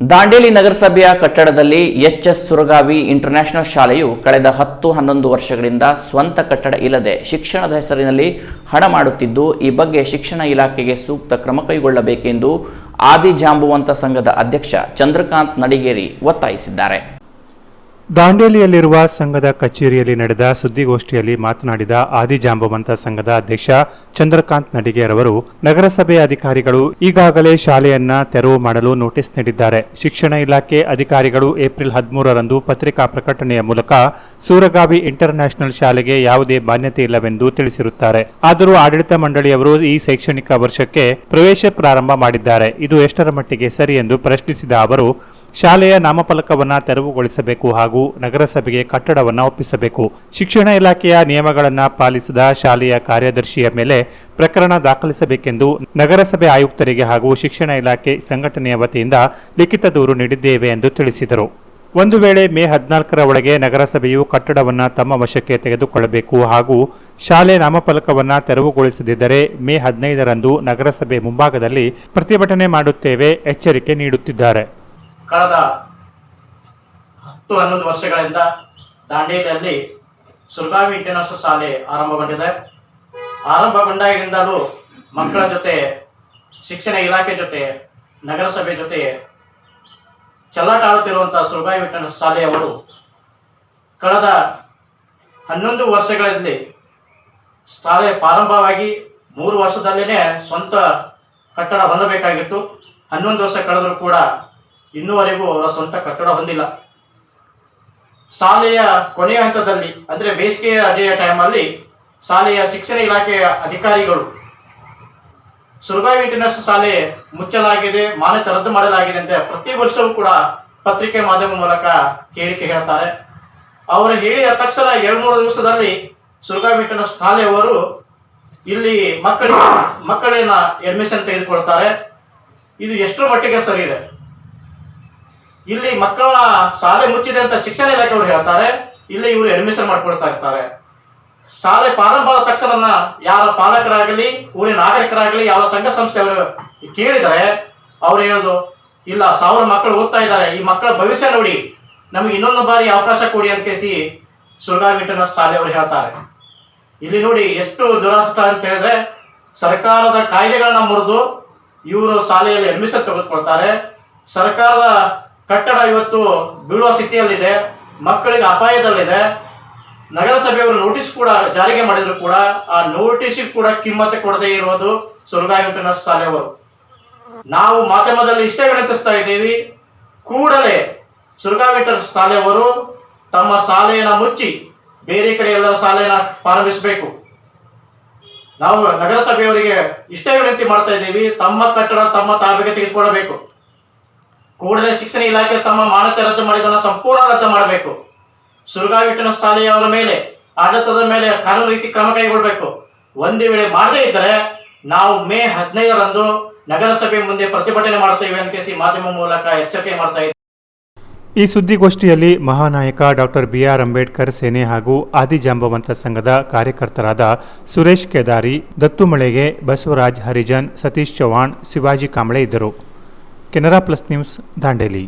ದಾಂಡೇಲಿ ನಗರಸಭೆಯ ಕಟ್ಟಡದಲ್ಲಿ H S ಸುರಗಾವಿ international ಶಾಲೆಯು ಕಳೆದ ಹತ್ತು ಹನ್ನೊಂದು ವರ್ಷಗಳಿಂದ ಸ್ವಂತ ಕಟ್ಟಡ ಇಲ್ಲದೆ ಶಿಕ್ಷಣದ ಹೆಸರಿನಲ್ಲಿ ಹಣ ಮಾಡುತ್ತಿದ್ದು, ಈ ಬಗ್ಗೆ ಶಿಕ್ಷಣ ಇಲಾಖೆಗೆ ಸೂಕ್ತ ಕ್ರಮ ಕೈಗೊಳ್ಳಬೇಕೆಂದು ಆದಿಜಾಂಬುವಂತ ಸಂಘದ ಅಧ್ಯಕ್ಷ ಚಂದ್ರಕಾಂತ್ ನಡಿಗೇರಿ ಒತ್ತಾಯಿಸಿದ್ದಾರೆ. ದಾಂಡೇಲಿಯಲ್ಲಿರುವ ಸಂಘದ ಕಚೇರಿಯಲ್ಲಿ ನಡೆದ ಸುದ್ದಿಗೋಷ್ಠಿಯಲ್ಲಿ ಮಾತನಾಡಿದ ಆದಿಜಾಂಬವಂತ ಸಂಘದ ಅಧ್ಯಕ್ಷ ಚಂದ್ರಕಾಂತ್ ನಡಿಗೇರವರು ನಗರಸಭೆ ಅಧಿಕಾರಿಗಳು ಈಗಾಗಲೇ ಶಾಲೆಯನ್ನ ತೆರವು ಮಾಡಲು ನೋಟಿಸ್ ನೀಡಿದ್ದಾರೆ. ಶಿಕ್ಷಣ ಇಲಾಖೆ ಅಧಿಕಾರಿಗಳು ಏಪ್ರಿಲ್ ಹದಿಮೂರರಂದು ಪತ್ರಿಕಾ ಪ್ರಕಟಣೆಯ ಮೂಲಕ ಸೂರಗಾವಿ ಇಂಟರ್ನ್ಯಾಷನಲ್ ಶಾಲೆಗೆ ಯಾವುದೇ ಮಾನ್ಯತೆ ಇಲ್ಲವೆಂದು ತಿಳಿಸಿರುತ್ತಾರೆ. ಆದರೂ ಆಡಳಿತ ಮಂಡಳಿಯವರು ಈ ಶೈಕ್ಷಣಿಕ ವರ್ಷಕ್ಕೆ ಪ್ರವೇಶ ಪ್ರಾರಂಭ ಮಾಡಿದ್ದಾರೆ. ಇದು ಎಷ್ಟರ ಮಟ್ಟಿಗೆ ಸರಿ ಎಂದು ಪ್ರಶ್ನಿಸಿದ ಅವರು ಶಾಲೆಯ ನಾಮಫಲಕವನ್ನು ತೆರವುಗೊಳಿಸಬೇಕು ಹಾಗೂ ನಗರಸಭೆಗೆ ಕಟ್ಟಡವನ್ನು ಒಪ್ಪಿಸಬೇಕು. ಶಿಕ್ಷಣ ಇಲಾಖೆಯ ನಿಯಮಗಳನ್ನು ಪಾಲಿಸಿದ ಶಾಲೆಯ ಕಾರ್ಯದರ್ಶಿಯ ಮೇಲೆ ಪ್ರಕರಣ ದಾಖಲಿಸಬೇಕೆಂದು ನಗರಸಭೆ ಆಯುಕ್ತರಿಗೆ ಹಾಗೂ ಶಿಕ್ಷಣ ಇಲಾಖೆ ಸಂಘಟನೆಯ ವತಿಯಿಂದ ಲಿಖಿತ ದೂರು ನೀಡಿದ್ದೇವೆ ಎಂದು ತಿಳಿಸಿದರು. ಒಂದು ವೇಳೆ ಮೇ ಹದಿನಾಲ್ಕರ ಒಳಗೆ ನಗರಸಭೆಯು ಕಟ್ಟಡವನ್ನು ತಮ್ಮ ವಶಕ್ಕೆ ತೆಗೆದುಕೊಳ್ಳಬೇಕು ಹಾಗೂ ಶಾಲೆ ನಾಮಫಲಕವನ್ನು ತೆರವುಗೊಳಿಸದಿದ್ದರೆ ಮೇ ಹದಿನೈದರಂದು ನಗರಸಭೆ ಮುಂಭಾಗದಲ್ಲಿ ಪ್ರತಿಭಟನೆ ಮಾಡುತ್ತೇವೆ ಎಚ್ಚರಿಕೆ ನೀಡುತ್ತಿದ್ದಾರೆ. ಕಳೆದ ಹತ್ತು ಹನ್ನೊಂದು ವರ್ಷಗಳಿಂದ ದಾಂಡೇಲಿಯಲ್ಲಿ ಸುಲ್ಗಾವಿ ಇಂಟರ್ನ್ಯಾಷನಲ್ ಶಾಲೆ ಆರಂಭಗೊಂಡಿದೆ. ಆರಂಭಗೊಂಡಾಗಿನಿಂದಲೂ ಮಕ್ಕಳ ಜೊತೆ, ಶಿಕ್ಷಣ ಇಲಾಖೆ ಜೊತೆ, ನಗರಸಭೆ ಜೊತೆ ಚಲ್ಲಾಟ ಆಡುತ್ತಿರುವಂತಹ ಸುಲ್ಗಾವಿ ಇಂಟರ್ನ್ಯಾಷನಲ್ ಶಾಲೆಯವರು ಕಳೆದ ಹನ್ನೊಂದು ವರ್ಷಗಳಲ್ಲಿ ಶಾಲೆ ಪ್ರಾರಂಭವಾಗಿ ಮೂರು ವರ್ಷದಲ್ಲೇ ಸ್ವಂತ ಕಟ್ಟಡ ಹೊಂದಬೇಕಾಗಿತ್ತು. ಹನ್ನೊಂದು ವರ್ಷ ಕಳೆದರೂ ಕೂಡ ಇನ್ನೂವರೆಗೂ ಅವರ ಸ್ವಂತ ಕಟ್ಟಡ ಹೊಂದಿಲ್ಲ. ಶಾಲೆಯ ಕೊನೆಯ ಹಂತದಲ್ಲಿ, ಅಂದರೆ ಬೇಸಿಗೆ ರಜೆಯ ಟೈಮಲ್ಲಿ ಶಾಲೆಯ ಶಿಕ್ಷಣ ಇಲಾಖೆಯ ಅಧಿಕಾರಿಗಳು, ಸುರ್ಗಾವಿ ಇಂಟರ್ನ್ಯಾಷನಲ್ ಶಾಲೆ ಮುಚ್ಚಲಾಗಿದೆ, ಮಾನ್ಯತೆ ರದ್ದು ಮಾಡಲಾಗಿದೆ ಅಂತ ಪ್ರತಿ ವರ್ಷವೂ ಕೂಡ ಪತ್ರಿಕೆ ಮಾಧ್ಯಮ ಮೂಲಕ ಹೇಳಿಕೆ ಹೇಳ್ತಾರೆ. ಅವರು ಹೇಳಿದ ತಕ್ಷಣ ಎರಡು ಮೂರು ದಿವಸದಲ್ಲಿ ಸುರ್ಗಾವಿ ಇಂಟರ್ನ್ಯಾಷನಲ್ ಶಾಲೆಯವರು ಇಲ್ಲಿ ಮಕ್ಕಳಿಗೆ ಮಕ್ಕಳನ್ನ ಅಡ್ಮಿಷನ್ ತೆಗೆದುಕೊಳ್ತಾರೆ. ಇದು ಎಷ್ಟರ ಮಟ್ಟಿಗೆ ಸರಿ ಇದೆ? ಇಲ್ಲಿ ಮಕ್ಕಳ ಶಾಲೆ ಮುಚ್ಚಿದೆ ಅಂತ ಶಿಕ್ಷಣ ಇಲಾಖೆಯವರು ಹೇಳ್ತಾರೆ. ಇಲ್ಲಿ ಇವರು ಅಡ್ಮಿಷನ್ ಮಾಡ್ಕೊಳ್ತಾ ಇರ್ತಾರೆ. ಶಾಲೆ ಪ್ರಾರಂಭ ಆದ ತಕ್ಷಣ ಯಾರ ಪಾಲಕರಾಗಲಿ, ಊರಿನ ನಾಗರಿಕರಾಗಲಿ, ಯಾವ ಸಂಘ ಸಂಸ್ಥೆಯವರು ಕೇಳಿದರೆ ಅವ್ರು ಹೇಳೋದು, ಇಲ್ಲ, ಸಾವಿರ ಮಕ್ಕಳು ಓದ್ತಾ ಇದ್ದಾರೆ, ಈ ಮಕ್ಕಳ ಭವಿಷ್ಯ ನೋಡಿ, ನಮಗೆ ಇನ್ನೊಂದು ಬಾರಿ ಅವಕಾಶ ಕೊಡಿ ಅಂತ ಕೇಸಿ ಶಾಲೆ ಅವರು ಹೇಳ್ತಾರೆ. ಇಲ್ಲಿ ನೋಡಿ ಎಷ್ಟು ದುರಾಸ್ತ ಅಂತ ಹೇಳಿದ್ರೆ, ಸರ್ಕಾರದ ಕಾಯ್ದೆಗಳನ್ನ ಮುರಿದು ಇವರು ಶಾಲೆಯಲ್ಲಿ ಅಡ್ಮಿಷನ್ ತೆಗೆದುಕೊಳ್ತಾರೆ. ಸರ್ಕಾರದ ಕಟ್ಟಡ ಇವತ್ತು ಬೀಳುವ ಸ್ಥಿತಿಯಲ್ಲಿದೆ, ಮಕ್ಕಳಿಗೆ ಅಪಾಯದಲ್ಲಿದೆ. ನಗರಸಭೆಯವರು ನೋಟಿಸ್ ಕೂಡ ಜಾರಿಗೆ ಮಾಡಿದ್ರು ಕೂಡ, ಆ ನೋಟಿಸ್ಗೆ ಕೂಡ ಕಿಮ್ಮತ್ತೆ ಕೊಡದೇ ಇರೋದು ಸುರ್ಗಾವಿ ಸಾಲೆಯವರು ನಾವು ಮಾಧ್ಯಮದಲ್ಲಿ ಇಷ್ಟೇ ವಿನಂತಿಸ್ತಾ ಇದ್ದೀವಿ, ಕೂಡಲೇ ಸುರ್ಗಾ ಇಂಟರ್ನಲ್ ಶಾಲೆಯವರು ತಮ್ಮ ಶಾಲೆಯನ್ನ ಮುಚ್ಚಿ ಬೇರೆ ಕಡೆ ಎಲ್ಲ ಶಾಲೆಯನ್ನ ಪ್ರಾರಂಭಿಸಬೇಕು. ನಾವು ನಗರಸಭೆಯವರಿಗೆ ಇಷ್ಟೇ ವಿನಂತಿ ಮಾಡ್ತಾ ಇದ್ದೀವಿ, ತಮ್ಮ ಕಟ್ಟಡ, ತಮ್ಮ ತಾಬಿಗೆ ತೆಗೆದುಕೊಳ್ಳಬೇಕು. ಕೂಡಲೇ ಶಿಕ್ಷಣ ಇಲಾಖೆ ತಮ್ಮ ಮಾನ್ಯತೆ ರದ್ದು ಮಾಡಿದ್ದನ್ನು ಸಂಪೂರ್ಣ ರದ್ದು ಮಾಡಬೇಕು. ಸುರುಗಾವಿಟ್ಟಿನ ಶಾಲೆಯವರ ಮೇಲೆ, ಆಡಳಿತದ ಮೇಲೆ ಕಾನೂನು ರೀತಿ ಕ್ರಮ ಕೈಗೊಳ್ಳಬೇಕು ಒಂದೇ ವೇಳೆ ಮಾಡದೇ ಇದ್ದರೆ ನಾವು ಮೇ ಹದಿನೈದರಂದು ನಗರಸಭೆ ಮುಂದೆ ಪ್ರತಿಭಟನೆ ಮಾಡ್ತೇವೆ ಅಂತ ಕೇಸಿ ಮಾಧ್ಯಮ ಮೂಲಕ ಎಚ್ಚರಿಕೆ ಮಾಡ್ತಾ ಇದ್ದೀವಿ ಈ ಸುದ್ದಿಗೋಷ್ಠಿಯಲ್ಲಿ ಮಹಾನಾಯಕ ಡಾಕ್ಟರ್ ಬಿ ಆರ್ ಅಂಬೇಡ್ಕರ್ ಸೇನೆ ಹಾಗೂ ಆದಿಜಾಂಬವಂತ ಸಂಘದ ಕಾರ್ಯಕರ್ತರಾದ ಸುರೇಶ್ ಕೇದಾರಿ, ದತ್ತುಮಳೆಗೆ ಬಸವರಾಜ್ ಹರಿಜನ್, ಸತೀಶ್ ಚೌಹಾಣ್ ಶಿವಾಜಿ ಕಾಂಬಳೆ ಇದ್ದರು. Canara plus news धांडेली